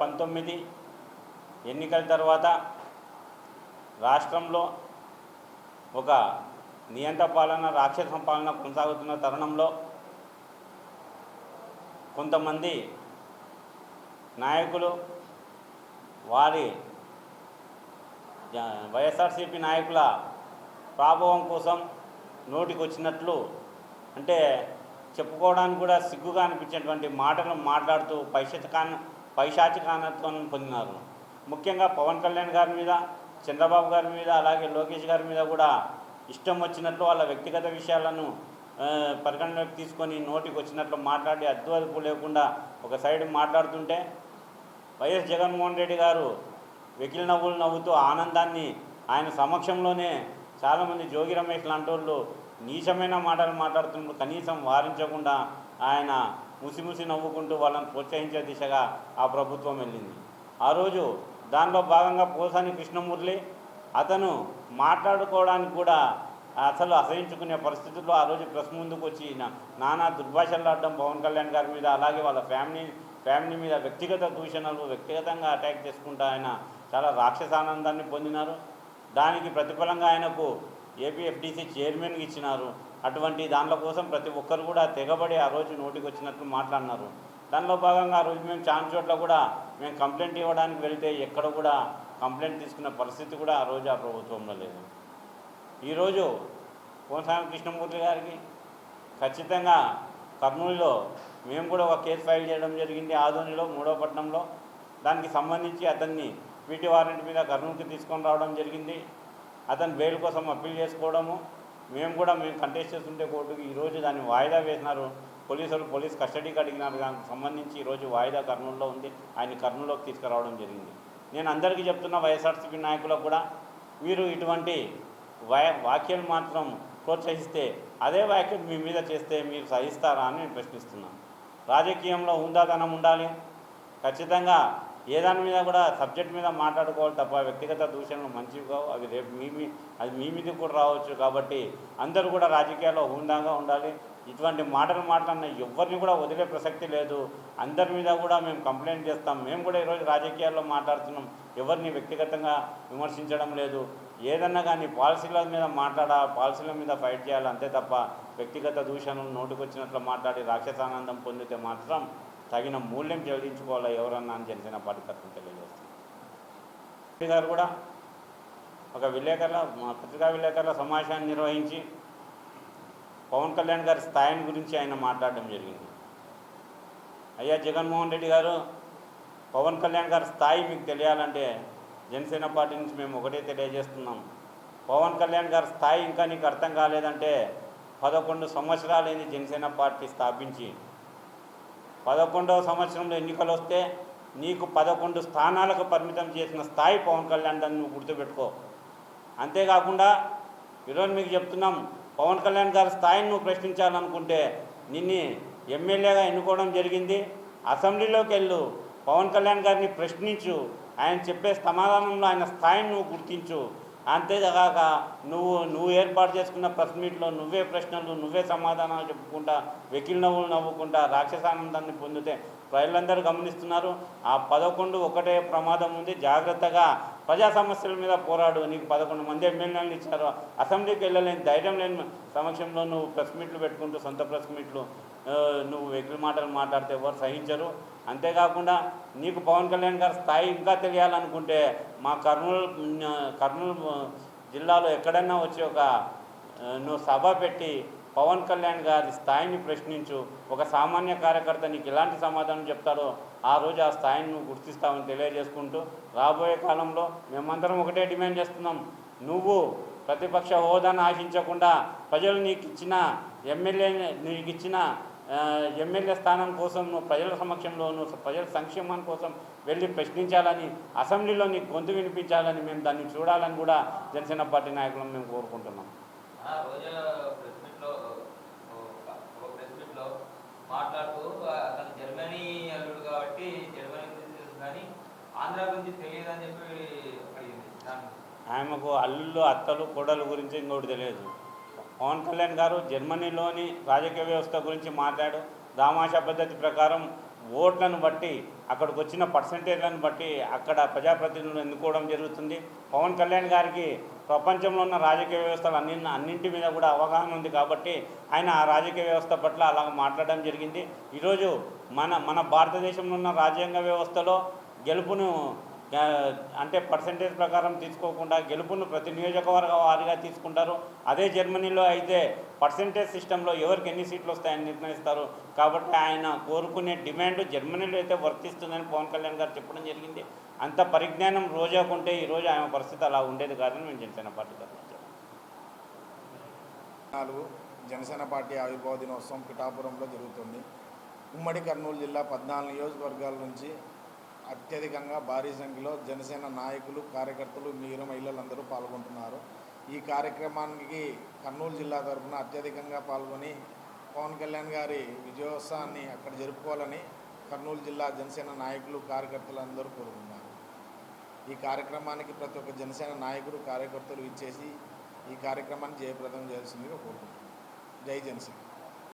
పంతొమ్మిది ఎన్నికల తర్వాత రాష్ట్రంలో ఒక నియంత పాలన రాక్షస పాలన కొనసాగుతున్న తరుణంలో కొంతమంది నాయకులు వారి వైఎస్ఆర్సీపీ నాయకుల ప్రాభవం కోసం నోటికి వచ్చినట్లు అంటే చెప్పుకోవడానికి కూడా సిగ్గుగా అనిపించేటువంటి మాటలు మాట్లాడుతూ పైశతకాన్ని పైశాచికానత్వం పొందినారు. ముఖ్యంగా పవన్ కళ్యాణ్ గారి మీద చంద్రబాబు గారి మీద అలాగే లోకేష్ గారి మీద కూడా ఇష్టం వచ్చినట్లు వాళ్ళ వ్యక్తిగత విషయాలను పరిగణలోకి తీసుకొని నోటికి వచ్చినట్లు మాట్లాడి అద్దు లేకుండా ఒక సైడ్ మాట్లాడుతుంటే వైఎస్ జగన్మోహన్ రెడ్డి గారు వెకిలి నవ్వులు నవ్వుతూ ఆనందాన్ని ఆయన సమక్షంలోనే చాలామంది జోగి రమేష్ లాంటి వాళ్ళు నీచమైన మాటలు మాట్లాడుతున్నప్పుడు కనీసం వారించకుండా ఆయన ముసిముసి నవ్వుకుంటూ వాళ్ళని ప్రోత్సహించే దిశగా ఆ ప్రభుత్వం వెళ్ళింది. ఆ రోజు దానిలో భాగంగా పోసాని కృష్ణమూర్తి అతను మాట్లాడుకోవడానికి కూడా అసలు అసహించుకునే పరిస్థితుల్లో ఆ రోజు ప్రెస్ ముందుకు వచ్చి నానా దుర్భాషలాడడం పవన్ కళ్యాణ్ గారి మీద అలాగే వాళ్ళ ఫ్యామిలీ ఫ్యామిలీ మీద వ్యక్తిగత దూషణలు వ్యక్తిగతంగా అటాక్ చేసుకుంటూ ఆయన చాలా రాక్షసానందాన్ని పొందినారు. దానికి ప్రతిఫలంగా ఆయనకు ఏపీఎఫ్డిసి చైర్మన్కి ఇచ్చినారు. అటువంటి దానిల కోసం ప్రతి ఒక్కరు కూడా తెగబడి ఆ రోజు నోటికి వచ్చినట్లు మాట్లాడినారు. దానిలో భాగంగా ఆ రోజు మేము చాలా చోట్ల కూడా మేము కంప్లైంట్ ఇవ్వడానికి వెళ్తే ఎక్కడ కూడా కంప్లైంట్ తీసుకున్న పరిస్థితి కూడా ఆ రోజు ఆ ప్రభుత్వంలో లేదు. ఈరోజు కోనసామి కృష్ణమూర్తి గారికి ఖచ్చితంగా కర్నూలులో మేము కూడా ఒక కేసు ఫైల్ చేయడం జరిగింది ఆదోనిలో మూడో పట్టణంలో దానికి సంబంధించి అతన్ని పీటీ వారెంట్ మీద కర్నూలుకి తీసుకొని రావడం జరిగింది. అతను బెయిల్ కోసం అప్పీల్ చేసుకోవడము మేము కూడా మేము కంటెస్ట్ చేస్తుంటే కోర్టుకి ఈరోజు దాన్ని వాయిదా వేసినారు. పోలీసులు పోలీస్ కస్టడీకి అడిగినారు దానికి సంబంధించి ఈరోజు వాయిదా కర్నూలులో ఉంది. ఆయన కర్నూలులోకి తీసుకురావడం జరిగింది. నేను అందరికీ చెప్తున్న వైఎస్ఆర్సీపీ నాయకులకు కూడా మీరు ఇటువంటి వా వాక్యాలు మాత్రం ప్రోత్సహిస్తే అదే వాక్యం మీ మీద చేస్తే మీరు సహిస్తారా అని నేను ప్రశ్నిస్తున్నాను రాజకీయంలో ఉందాదనం ఉండాలి. ఖచ్చితంగా ఏ దాని మీద కూడా సబ్జెక్ట్ మీద మాట్లాడుకోవాలి తప్ప వ్యక్తిగత దూషణలు మంచివి కావు. అవి రేపు మీ మీ అది మీ మీద కూడా రావచ్చు కాబట్టి అందరూ కూడా రాజకీయాల్లో హుందాగా ఉండాలి. ఇటువంటి మాటలు మాట్లాడిన ఎవరిని కూడా వదిలే ప్రసక్తి లేదు. అందరి మీద కూడా మేము కంప్లైంట్ చేస్తాం. మేము కూడా ఈరోజు రాజకీయాల్లో మాట్లాడుతున్నాం. ఎవరిని వ్యక్తిగతంగా విమర్శించడం లేదు. ఏదన్నా కానీ పాలసీల మీద మాట్లాడా పాలసీల మీద ఫైట్ చేయాలి అంతే తప్ప వ్యక్తిగత దూషణలు నోటుకొచ్చినట్లు మాట్లాడి రాక్షసానందం పొందితే మాత్రం తగిన మూల్యం చెల్లించుకోవాలా ఎవరన్నా అని జనసేన పార్టీ తరఫున తెలియజేస్తాం గారు కూడా ఒక విలేకరుల మా పత్రికా విలేకరుల సమావేశాన్ని నిర్వహించి పవన్ కళ్యాణ్ గారి స్థాయిని గురించి ఆయన మాట్లాడడం జరిగింది. అయ్యా జగన్మోహన్ రెడ్డి గారు పవన్ కళ్యాణ్ గారి స్థాయి మీకు తెలియాలంటే జనసేన పార్టీ నుంచి మేము ఒకటే తెలియజేస్తున్నాం. పవన్ కళ్యాణ్ గారి స్థాయి ఇంకా నీకు అర్థం కాలేదంటే పదకొండు సంవత్సరాలైంది జనసేన పార్టీ స్థాపించి పదకొండవ సంవత్సరంలో ఎన్నికలు వస్తే నీకు పదకొండు స్థానాలకు పరిమితం చేసిన స్థాయి పవన్ కళ్యాణ్ దాన్ని నువ్వు గుర్తుపెట్టుకో. అంతేకాకుండా ఈరోజు మీకు చెప్తున్నాం పవన్ కళ్యాణ్ గారి స్థాయిని నువ్వు ప్రశ్నించాలనుకుంటే నిన్ను ఎమ్మెల్యేగా ఎన్నుకోవడం జరిగింది. అసెంబ్లీలోకి వెళ్ళు పవన్ కళ్యాణ్ గారిని ప్రశ్నించు ఆయన చెప్పే సమాధానంలో ఆయన స్థాయిని నువ్వు గుర్తించు. అంతేకాక నువ్వు నువ్వు ఏర్పాటు చేసుకున్న ప్రెస్ మీట్లో నువ్వే ప్రశ్నలు నువ్వే సమాధానాలు చెప్పుకుంటా వెకిల్ నవ్వులు నవ్వుకుంటా రాక్షసానందాన్ని పొందితే ప్రజలందరూ గమనిస్తున్నారు. ఆ పదకొండు ఒకటే ప్రమాదం ఉంది. జాగ్రత్తగా ప్రజా సమస్యల మీద పోరాడు. నీకు పదకొండు మంది ఎమ్మెల్యేలు ఇచ్చారు. అసెంబ్లీకి వెళ్ళలేని ధైర్యం లేని సమక్షంలో నువ్వు ప్రెస్ మీట్లు పెట్టుకుంటూ సొంత ప్రెస్ మీట్లు నువ్వు వెకిలి మాటలు మాట్లాడితే ఎవరు సహించరు. అంతేకాకుండా నీకు పవన్ కళ్యాణ్ గారి స్థాయి ఇంకా తెలియాలనుకుంటే మా కర్నూలు కర్నూలు జిల్లాలో ఎక్కడైనా వచ్చి ఒక నువ్వు సభ పెట్టి పవన్ కళ్యాణ్ గారి స్థాయిని ప్రశ్నించు. ఒక సామాన్య కార్యకర్త నీకు ఎలాంటి సమాధానం చెప్తాడో ఆ రోజు ఆ స్థాయిని నువ్వు గుర్తిస్తావని తెలియజేసుకుంటూ రాబోయే కాలంలో మేమందరం ఒకటే డిమాండ్ చేస్తున్నాం. నువ్వు ప్రతిపక్ష హోదాను ఆశించకుండా ప్రజలు నీకు ఇచ్చిన ఎమ్మెల్యే నీకు ఇచ్చిన ఎమ్మెల్యే స్థానం కోసం నువ్వు ప్రజల సమక్షంలో నువ్వు ప్రజల సంక్షేమం కోసం వెళ్ళి ప్రశ్నించాలని అసెంబ్లీలో నీకు గొంతు వినిపించాలని మేము దాన్ని చూడాలని కూడా జనసేన పార్టీ నాయకులను మేము కోరుకుంటున్నాం. మాట్లాడుతూ అతను జర్మనీ అల్లుడు కాబట్టి జర్మనీ గురించి తెలుసు కానీ ఆంధ్ర గురించి తెలియదు అని చెప్పి అడిగింది. ఆమెకు అల్లుళ్ళు అత్తలు కోడలు గురించి ఇంకోటి తెలియదు. పవన్ కళ్యాణ్ గారు జర్మనీలోని రాజకీయ వ్యవస్థ గురించి మాట్లాడు. దామాషా పద్ధతి ప్రకారం ఓట్లను బట్టి అక్కడికి వచ్చిన పర్సంటేజ్లను బట్టి అక్కడ ప్రజాప్రతినిధులు ఎన్నుకోవడం జరుగుతుంది. పవన్ కళ్యాణ్ గారికి ప్రపంచంలో ఉన్న రాజకీయ వ్యవస్థలు అన్ని అన్నింటి మీద కూడా అవగాహన ఉంది కాబట్టి ఆయన ఆ రాజకీయ వ్యవస్థ పట్ల అలా మాట్లాడడం జరిగింది. ఈరోజు మన మన భారతదేశంలో ఉన్న రాజ్యాంగ వ్యవస్థలో గెలుపును అంటే పర్సంటేజ్ ప్రకారం తీసుకోకుండా గెలుపును ప్రతి నియోజకవర్గ వారిగా తీసుకుంటారు. అదే జర్మనీలో అయితే పర్సంటేజ్ సిస్టంలో ఎవరికి ఎన్ని సీట్లు వస్తాయని నిర్ణయిస్తారు. కాబట్టి ఆయన కోరుకునే డిమాండ్ జర్మనీలో అయితే వర్తిస్తుందని పవన్ కళ్యాణ్ గారు చెప్పడం జరిగింది. అంత పరిజ్ఞానం రోజాకుంటే ఈరోజు ఆయన పరిస్థితి అలా ఉండేది కాదని మేము జనసేన పార్టీ నాలుగు జనసేన పార్టీ ఆవిర్భావ దినోత్సవం పిఠాపురంలో జరుగుతుంది. ఉమ్మడి కర్నూలు జిల్లా పద్నాలుగు నియోజకవర్గాల నుంచి అత్యధికంగా భారీ సంఖ్యలో జనసేన నాయకులు కార్యకర్తలు మీరు మహిళలందరూ పాల్గొంటున్నారు. ఈ కార్యక్రమానికి కర్నూలు జిల్లా తరఫున అత్యధికంగా పాల్గొని పవన్ కళ్యాణ్ గారి విజయోత్సవాన్ని అక్కడ జరుపుకోవాలని కర్నూలు జిల్లా జనసేన నాయకులు కార్యకర్తలు అందరూ కోరుకున్నారు ఈ కార్యక్రమానికి ప్రతి ఒక్క జనసేన నాయకుడు కార్యకర్తలు ఇచ్చేసి ఈ కార్యక్రమాన్ని జయప్రదం చేయాల్సిందిగా కోరుకుంటున్నాను. జై జనసేన.